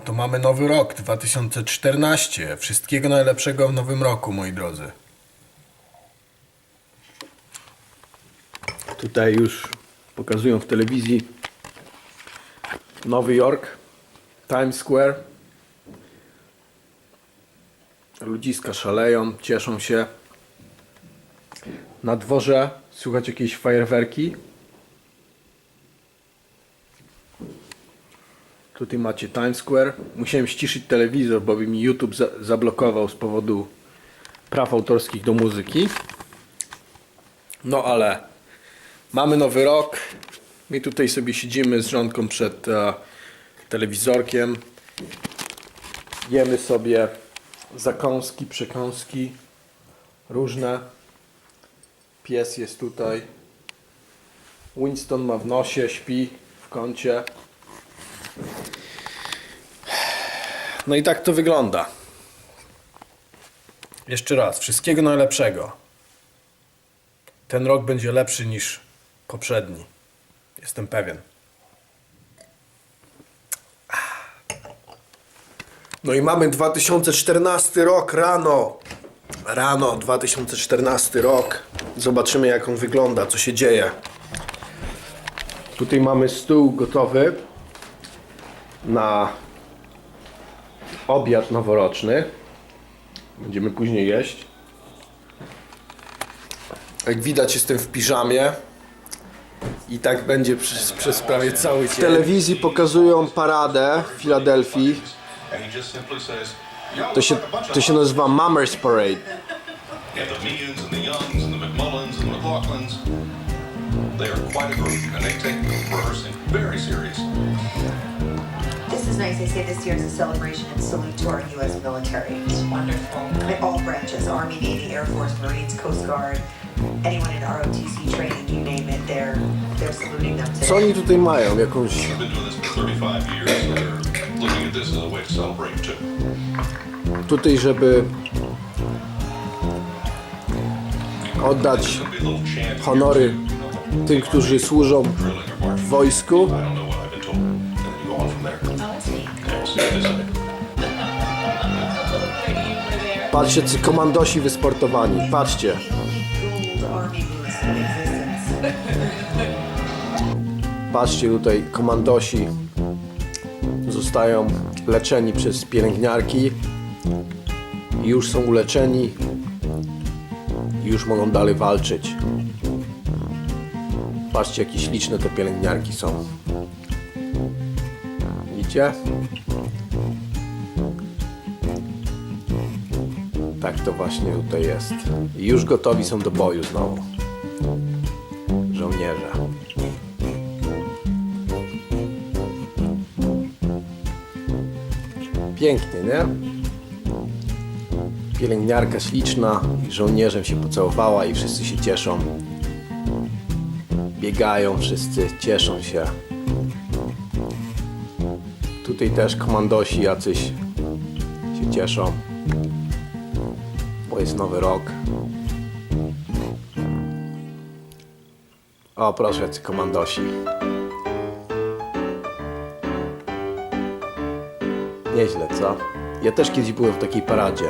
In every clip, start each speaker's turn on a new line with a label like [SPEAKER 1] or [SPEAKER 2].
[SPEAKER 1] to mamy nowy rok 2014. Wszystkiego najlepszego w nowym roku, moi drodzy. Tutaj już pokazują w telewizji Nowy Jork, Times Square. Ludziska szaleją, cieszą się. Na dworze słychać jakieś fajerwerki. Tutaj macie Times Square. Musiałem ściszyć telewizor, bo mi YouTube za zablokował z powodu praw autorskich do muzyki. No ale mamy nowy rok. My tutaj sobie siedzimy z żonką przed e, telewizorkiem. Jemy sobie zakąski, przekąski różne. Pies jest tutaj. Winston ma w nosie, śpi w kącie. No i tak to wygląda. Jeszcze raz, wszystkiego najlepszego. Ten rok będzie lepszy niż poprzedni. Jestem pewien. No i mamy 2014 rok rano. Rano, 2014 rok. Zobaczymy jak on wygląda, co się dzieje. Tutaj mamy stół gotowy na obiad noworoczny. Będziemy później jeść. Jak widać jestem w piżamie. I tak będzie przez, przez prawie cały dzień. W telewizji pokazują paradę w Filadelfii. To się, to się nazywa Mummers Parade.
[SPEAKER 2] They are quite a group and they take rehearsing very serious.
[SPEAKER 3] Is nice. They say this year is a celebration and salute to our U.S. military. It's wonderful. All branches Army, Navy, Air Force, Marines, Coast Guard, anyone in ROTC training, you name it, they're, they're saluting them today.
[SPEAKER 1] Co oni tutaj mają? Jakąś...
[SPEAKER 2] We've been doing this for 35 years they're looking at this as a way to celebrate too.
[SPEAKER 1] Tutaj, żeby oddać honory tym, którzy służą w wojsku. Patrzcie, ci komandosi wysportowani. Patrzcie. Patrzcie tutaj, komandosi zostają leczeni przez pielęgniarki. Już są uleczeni. Już mogą dalej walczyć. Patrzcie, jakie śliczne te pielęgniarki są. Widzicie? Tak to właśnie tutaj jest. I już gotowi są do boju znowu. Żołnierze. Pięknie, nie? Pielęgniarka śliczna i żołnierzem się pocałowała i wszyscy się cieszą. Biegają wszyscy, cieszą się. Tutaj też komandosi jacyś się cieszą. Bo jest nowy rok. O, proszę, jacy komandosi. Nieźle, co? Ja też kiedyś byłem w takiej paradzie.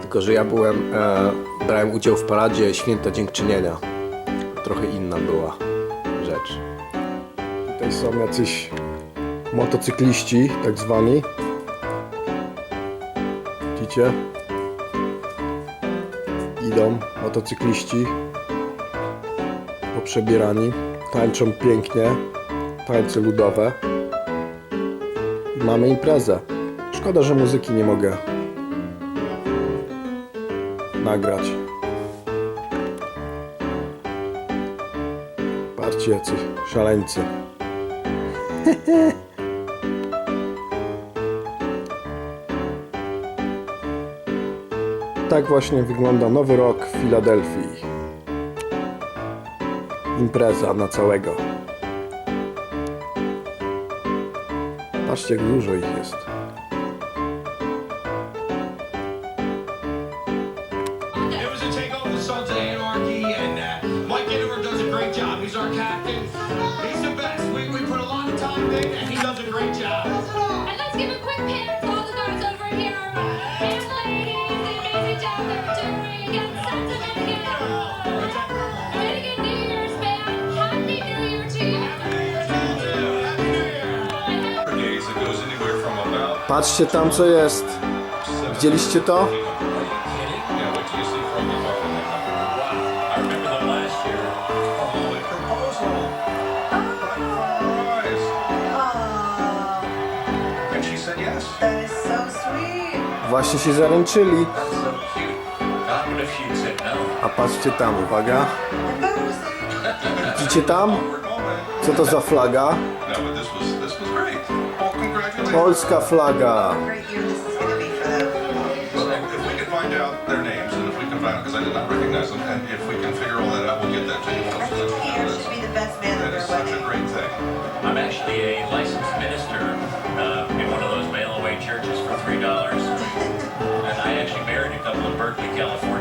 [SPEAKER 1] Tylko, że ja byłem, e, brałem udział w paradzie Święta Dziękczynienia. Trochę inna była rzecz. Tutaj są jacyś motocykliści, tak zwani. Widzicie? Idą motocykliści poprzebierani. Tańczą pięknie. Tańce ludowe. I mamy imprezę. Szkoda, że muzyki nie mogę nagrać. Patrzcie, jacy szaleńcy. tak właśnie wygląda nowy rok w Filadelfii. Impreza na całego. Patrzcie, jak dużo ich jest.
[SPEAKER 4] And uh,
[SPEAKER 5] let's give a quick pan for all the guards over here.
[SPEAKER 2] Said yes.
[SPEAKER 3] that is so sweet.
[SPEAKER 6] Właśnie się zaręczyli. A patrzcie tam, uwaga. Widzicie tam? Co to za flaga? Polska flaga.
[SPEAKER 3] Great year this is gonna be for them.
[SPEAKER 2] So if we can find out their names and if we can find out, because I did not recognize them, and if we can figure all that out, we'll get that to you.
[SPEAKER 3] I think Peter should be the best man at
[SPEAKER 2] That is
[SPEAKER 3] their
[SPEAKER 2] such a
[SPEAKER 3] wedding.
[SPEAKER 2] great thing.
[SPEAKER 4] I'm actually a licensed minister uh, in one of those mail-away churches for three dollars, and I actually married a couple in Berkeley, California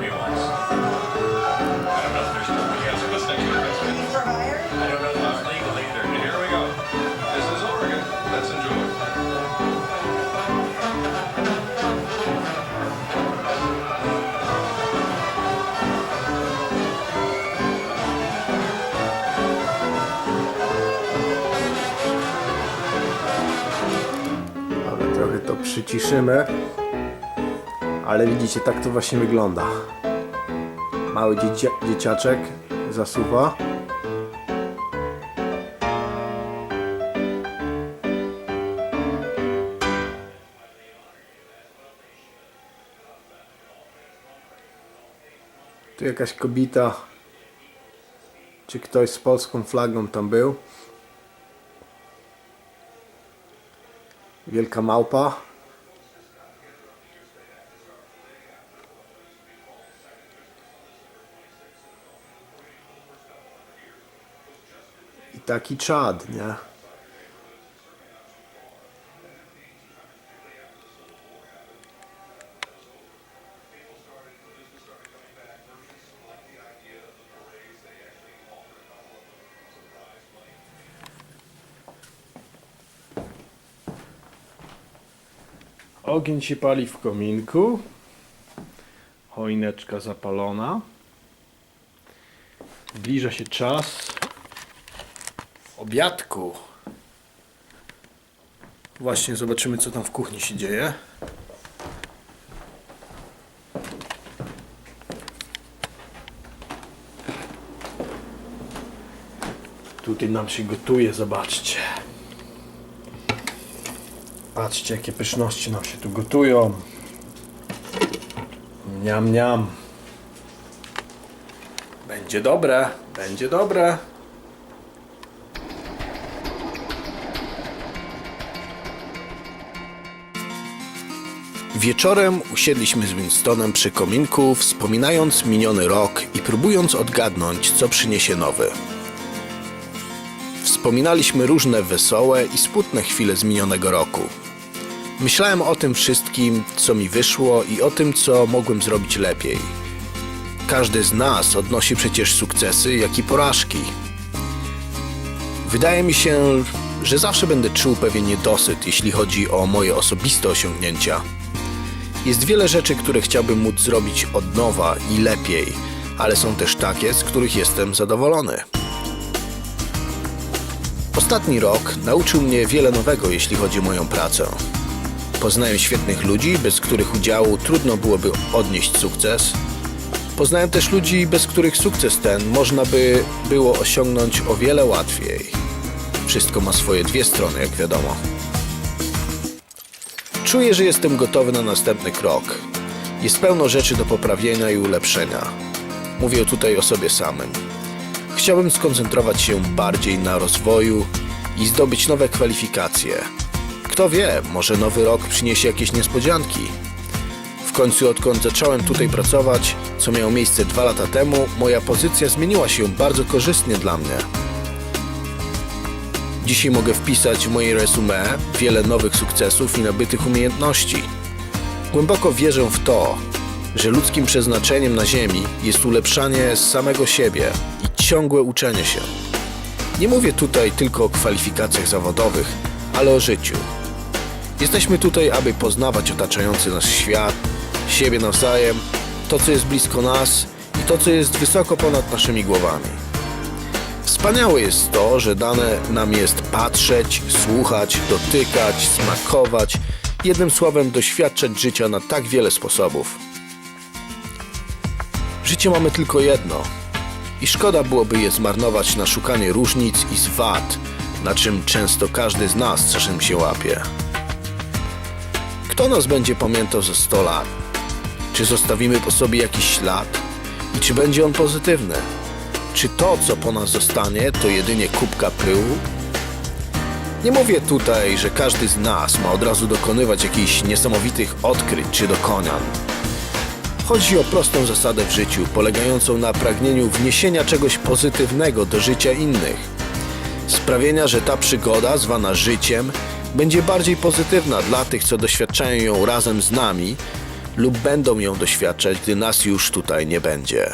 [SPEAKER 6] przyciszymy. Ale widzicie, tak to właśnie wygląda. Mały dziecia dzieciaczek zasuwa. Tu jakaś kobita, czy ktoś z polską flagą tam był. Wielka małpa. Taki czad, nie? Ogień się pali w kominku. Choineczka zapalona. Zbliża się czas obiadku. Właśnie zobaczymy, co tam w kuchni się dzieje. Tutaj nam się gotuje, zobaczcie. Patrzcie, jakie pyszności nam się tu gotują. Niam, niam. Będzie dobre, będzie dobre.
[SPEAKER 1] Wieczorem usiedliśmy z Winstonem przy kominku, wspominając miniony rok i próbując odgadnąć, co przyniesie nowy. Wspominaliśmy różne wesołe i smutne chwile z minionego roku. Myślałem o tym wszystkim, co mi wyszło i o tym, co mogłem zrobić lepiej. Każdy z nas odnosi przecież sukcesy, jak i porażki. Wydaje mi się, że zawsze będę czuł pewien niedosyt, jeśli chodzi o moje osobiste osiągnięcia. Jest wiele rzeczy, które chciałbym móc zrobić od nowa i lepiej, ale są też takie, z których jestem zadowolony. Ostatni rok nauczył mnie wiele nowego, jeśli chodzi o moją pracę. Poznałem świetnych ludzi, bez których udziału trudno byłoby odnieść sukces. Poznałem też ludzi, bez których sukces ten można by było osiągnąć o wiele łatwiej. Wszystko ma swoje dwie strony, jak wiadomo. Czuję, że jestem gotowy na następny krok. Jest pełno rzeczy do poprawienia i ulepszenia. Mówię tutaj o sobie samym. Chciałbym skoncentrować się bardziej na rozwoju i zdobyć nowe kwalifikacje. Kto wie, może nowy rok przyniesie jakieś niespodzianki. W końcu, odkąd zacząłem tutaj pracować, co miało miejsce dwa lata temu, moja pozycja zmieniła się bardzo korzystnie dla mnie. Dzisiaj mogę wpisać w moje resume wiele nowych sukcesów i nabytych umiejętności. Głęboko wierzę w to, że ludzkim przeznaczeniem na Ziemi jest ulepszanie samego siebie i ciągłe uczenie się. Nie mówię tutaj tylko o kwalifikacjach zawodowych, ale o życiu. Jesteśmy tutaj, aby poznawać otaczający nas świat, siebie nawzajem, to co jest blisko nas i to co jest wysoko ponad naszymi głowami. Wspaniałe jest to, że dane nam jest patrzeć, słuchać, dotykać, smakować, jednym słowem doświadczać życia na tak wiele sposobów. Życie mamy tylko jedno i szkoda byłoby je zmarnować na szukanie różnic i zwad, na czym często każdy z nas czasem się łapie. Kto nas będzie pamiętał za 100 lat? Czy zostawimy po sobie jakiś ślad? I czy będzie on pozytywny? Czy to, co po nas zostanie, to jedynie kubka pyłu? Nie mówię tutaj, że każdy z nas ma od razu dokonywać jakichś niesamowitych odkryć czy dokonań. Chodzi o prostą zasadę w życiu, polegającą na pragnieniu wniesienia czegoś pozytywnego do życia innych. Sprawienia, że ta przygoda, zwana życiem, będzie bardziej pozytywna dla tych, co doświadczają ją razem z nami lub będą ją doświadczać, gdy nas już tutaj nie będzie.